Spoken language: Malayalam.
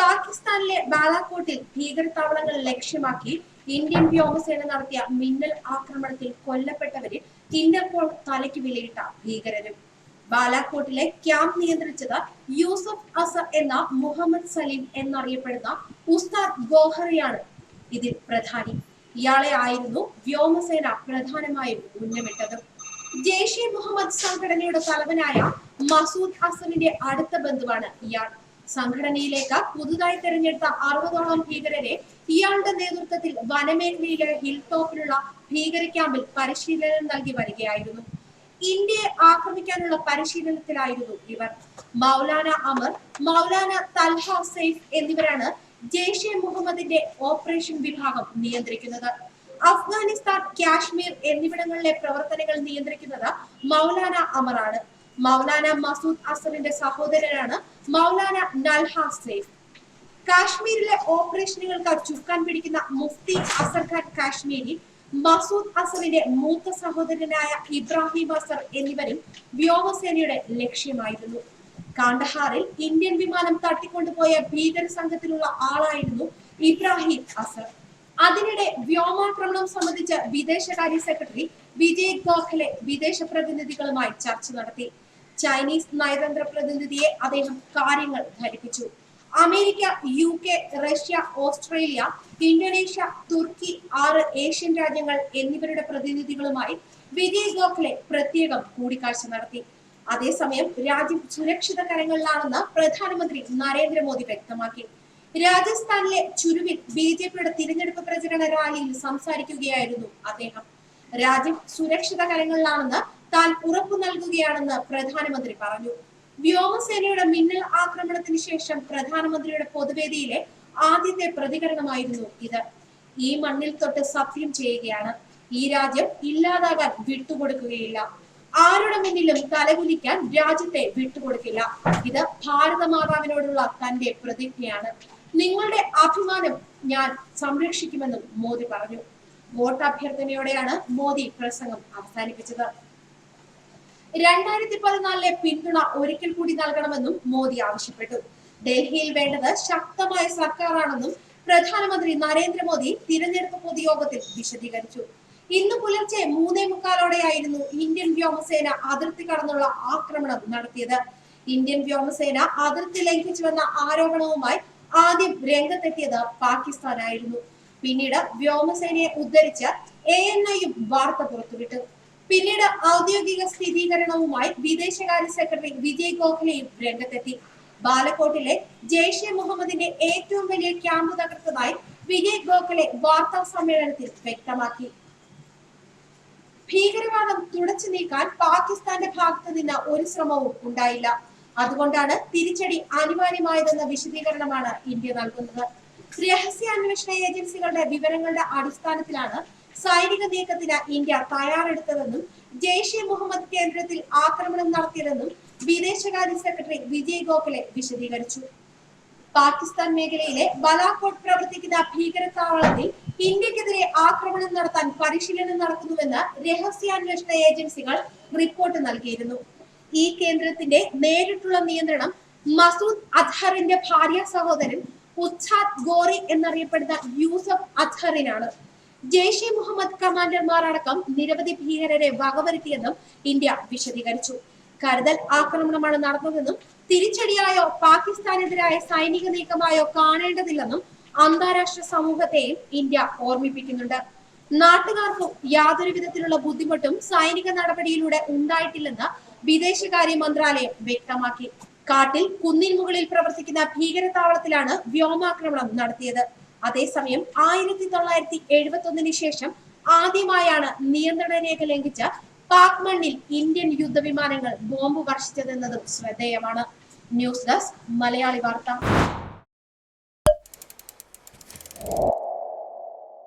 പാകിസ്ഥാനിലെ ബാലാക്കോട്ടിൽ ഭീകരതാവളങ്ങൾ ലക്ഷ്യമാക്കി ഇന്ത്യൻ വ്യോമസേന നടത്തിയ മിന്നൽ ആക്രമണത്തിൽ കൊല്ലപ്പെട്ടവരിൽ ഇന്റർപോൾ തലയ്ക്ക് വിലയിട്ട ഭീകരരും. ബാലാക്കോട്ടിലെ ക്യാമ്പ് നിയന്ത്രിച്ചത് യൂസഫ് അസർ എന്ന മുഹമ്മദ് സലീം എന്നറിയപ്പെടുന്ന ഉസ്താദ് ഗോഹറിയാണ് ഇതിൽ പ്രധാനി. ഇയാളെ ആയിരുന്നു വ്യോമസേന പ്രധാനമായും ഉന്നമിട്ടത് ജെയ്ഷെ മുഹമ്മദ് സംഘടനയുടെ തലവനായ മസൂദ് അസറിന്റെ അടുത്ത ബന്ധുവാണ് ഇയാൾ. സംഘടനയിലേക്ക് പുതുതായി തെരഞ്ഞെടുത്ത അറുപതോളം ഭീകരരെ ഇയാളുടെ നേതൃത്വത്തിൽ വനമേഖലയിലെ ഹിൽ ടോപ്പിലുള്ള ഭീകര ക്യാമ്പിൽ പരിശീലനം നൽകി വരികയായിരുന്നു. ഇന്ത്യയെ ആക്രമിക്കാനുള്ള പരിശീലനത്തിലായിരുന്നു ഇവർ. മൗലാന അമർ മൗലാന തൽഹ സെയ്ഫ് എന്നിവരാണ് ജെയ്ഷെ മുഹമ്മദിന്റെ ഓപ്പറേഷൻ വിഭാഗം നിയന്ത്രിക്കുന്നത്. അഫ്ഗാനിസ്ഥാൻ കാശ്മീർ എന്നിവിടങ്ങളിലെ പ്രവർത്തനങ്ങൾ നിയന്ത്രിക്കുന്നത് മൗലാന അമറാണ്. മൗലാന മസൂദ് അസറിന്റെ സഹോദരനാണ് മൗലാന നൽഹ സേഫ് കാശ്മീരിലെ ഓപ്പറേഷനുകൾക്ക് ചുക്കാൻ പിടിക്കുന്ന മുഫ്തി അസർ ഖാൻ കാശ്മീരി മസൂദ് അസറിന്റെ മൂത്ത സഹോദരനായ ഇബ്രാഹിം അസർ എന്നിവരും വ്യോമസേനയുടെ ലക്ഷ്യമായിരുന്നു. കാണ്ടഹാറിൽ ഇന്ത്യൻ വിമാനം തട്ടിക്കൊണ്ടുപോയ ഭീകര സംഘത്തിലുള്ള ആളായിരുന്നു ഇബ്രാഹിം അസർ. അതിനിടെ വ്യോമാക്രമണം സംബന്ധിച്ച് വിദേശകാര്യ സെക്രട്ടറി വിജയ് ഗോഖലെ വിദേശ പ്രതിനിധികളുമായി ചർച്ച നടത്തി. ചൈനീസ് നയതന്ത്ര പ്രതിനിധിയെ അദ്ദേഹം കാര്യങ്ങൾ ധരിപ്പിച്ചു. America U K Russia Australia Indonesia തുർക്കി ആറ് ഏഷ്യൻ രാജ്യങ്ങൾ എന്നിവരുടെ പ്രതിനിധികളുമായി വിജയ് ഗോഖലെ പ്രത്യേകം കൂടിക്കാഴ്ച നടത്തി. അതേസമയം രാജ്യം സുരക്ഷിത കരങ്ങളിലാണെന്ന് പ്രധാനമന്ത്രി നരേന്ദ്രമോദി വ്യക്തമാക്കി. രാജസ്ഥാനിലെ ചുരുവിൽ ബി ജെ പിയുടെ തിരഞ്ഞെടുപ്പ് പ്രചരണ റാലിയിൽ സംസാരിക്കുകയായിരുന്നു അദ്ദേഹം. രാജ്യം സുരക്ഷിത കരങ്ങളിലാണെന്ന് താൻ ഉറപ്പു നൽകുകയാണെന്ന് പ്രധാനമന്ത്രി പറഞ്ഞു. വ്യോമസേനയുടെ മിന്നൽ ആക്രമണത്തിന് ശേഷം പ്രധാനമന്ത്രിയുടെ പൊതുവേദിയിലെ ആദ്യത്തെ പ്രതികരണമായിരുന്നു ഇത്. ഈ മണ്ണിൽ തൊട്ട് സത്യം ചെയ്യുകയാണ്. ഈ രാജ്യം ഇല്ലാതാകാൻ വിട്ടുകൊടുക്കുകയില്ല. ആരുടെ മുന്നിലും തലകുലിക്കാൻ രാജ്യത്തെ വിട്ടുകൊടുക്കില്ല. ഇത് ഭാരതമാതാവിനോടുള്ള തന്റെ പ്രതിജ്ഞയാണ്. നിങ്ങളുടെ അഭിമാനം ഞാൻ സംരക്ഷിക്കുമെന്നും മോദി പറഞ്ഞു. വോട്ട് അഭ്യർത്ഥനയോടെയാണ് മോദി പ്രസംഗം അവസാനിപ്പിച്ചത്. രണ്ടായിരത്തി പതിനാലിലെ പിന്തുണ ഒരിക്കൽ കൂടി നൽകണമെന്നും മോദി ആവശ്യപ്പെട്ടു. ഡൽഹിയിൽ വേണ്ടത് ശക്തമായ സർക്കാരാണെന്നും പ്രധാനമന്ത്രി നരേന്ദ്രമോദി തിരഞ്ഞെടുപ്പ് പൊതുയോഗത്തിൽ വിശദീകരിച്ചു. ഇന്ന് പുലർച്ചെ മൂന്നേ മുക്കാലോടെയായിരുന്നു ഇന്ത്യൻ വ്യോമസേന അതിർത്തി കടന്നുള്ള ആക്രമണം നടത്തിയത്. ഇന്ത്യൻ വ്യോമസേന അതിർത്തി ലംഘിച്ചുവെന്ന ആരോപണവുമായി ആദ്യം രംഗത്തെത്തിയത് പാകിസ്ഥാനായിരുന്നു. പിന്നീട് വ്യോമസേനയെ ഉദ്ധരിച്ച് എ എൻ ഐയും വാർത്ത പുറത്തുവിട്ടു. പിന്നീട് ഔദ്യോഗിക സ്ഥിരീകരണവുമായി വിദേശകാര്യ സെക്രട്ടറി വിജയ് ഗോഖലെയും രംഗത്തെത്തി. ബാലക്കോട്ടിലെ ജെയ്ഷെ മുഹമ്മദിന്റെ ഏറ്റവും വലിയ ക്യാമ്പ് തകർത്തതായി വിജയ് ഗോഖലെ വാർത്താ സമ്മേളനത്തിൽ വ്യക്തമാക്കി. ഭീകരവാദം തുടച്ചു നീക്കാൻ പാകിസ്ഥാന്റെ ഭാഗത്തു നിന്ന് ഒരു ശ്രമവും ഉണ്ടായില്ല. അതുകൊണ്ടാണ് തിരിച്ചടി അനിവാര്യമായതെന്ന വിശദീകരണമാണ് ഇന്ത്യ നൽകുന്നത്. രഹസ്യാന്വേഷണ ഏജൻസികളുടെ വിവരങ്ങളുടെ അടിസ്ഥാനത്തിലാണ് സൈനിക നീക്കത്തിന് ഇന്ത്യ തയ്യാറെടുത്തതെന്നും ജെയ്ഷെ മുഹമ്മദ് കേന്ദ്രത്തിൽ ആക്രമണം നടത്തിയതെന്നും വിദേശകാര്യ സെക്രട്ടറി വിജയ് ഗോഖലെ വിശദീകരിച്ചു. പാകിസ്ഥാൻ മേഖലയിലെ ബലാക്കോട്ട് പ്രവർത്തിക്കുന്ന ഭീകരതാവളത്തിൽ ഇന്ത്യക്കെതിരെ ആക്രമണം നടത്താൻ പരിശീലനം നടത്തുന്നുവെന്ന് രഹസ്യാന്വേഷണ ഏജൻസികൾ റിപ്പോർട്ട് നൽകിയിരുന്നു. ഈ കേന്ദ്രത്തിന്റെ നേരിട്ടുള്ള നിയന്ത്രണം മസൂദ് അദ്ഹറിന്റെ ഭാര്യ സഹോദരൻ ഉച്ചാദ് ഗോറി എന്നറിയപ്പെടുന്ന യൂസഫ് അദ്ഹറിനാണ്. ജെയ്ഷെ മുഹമ്മദ് കമാൻഡർമാർ അടക്കം നിരവധി ഭീകരരെ വകവരുത്തിയെന്നും ഇന്ത്യ വിശദീകരിച്ചു. കരുതൽ ആക്രമണമാണ് നടന്നതെന്നും തിരിച്ചടിയായോ പാകിസ്ഥാനെതിരായ സൈനിക നീക്കമായോ കാണേണ്ടതില്ലെന്നും അന്താരാഷ്ട്ര സമൂഹത്തെയും ഇന്ത്യ ഓർമ്മിപ്പിക്കുന്നുണ്ട്. നാട്ടുകാർക്കും യാതൊരു വിധത്തിലുള്ള ബുദ്ധിമുട്ടും സൈനിക നടപടിയിലൂടെ ഉണ്ടായിട്ടില്ലെന്ന് വിദേശകാര്യ മന്ത്രാലയം വ്യക്തമാക്കി. കാട്ടിൽ കുന്നിൻ മുകളിൽ പ്രവർത്തിക്കുന്ന ഭീകരതാവളത്തിലാണ് വ്യോമാക്രമണം നടത്തിയത്. അതേസമയം ആയിരത്തി തൊള്ളായിരത്തി എഴുപത്തി ഒന്നിന് ശേഷം ആദ്യമായാണ് നിയന്ത്രണ രേഖ ലംഘിച്ച് പാക് മണ്ണിൽ ഇന്ത്യൻ യുദ്ധവിമാനങ്ങൾ ബോംബ് വർഷിച്ചതെന്നതും ശ്രദ്ധേയമാണ്. ന്യൂസ് ഡെസ്ക് മലയാളി വാർത്ത.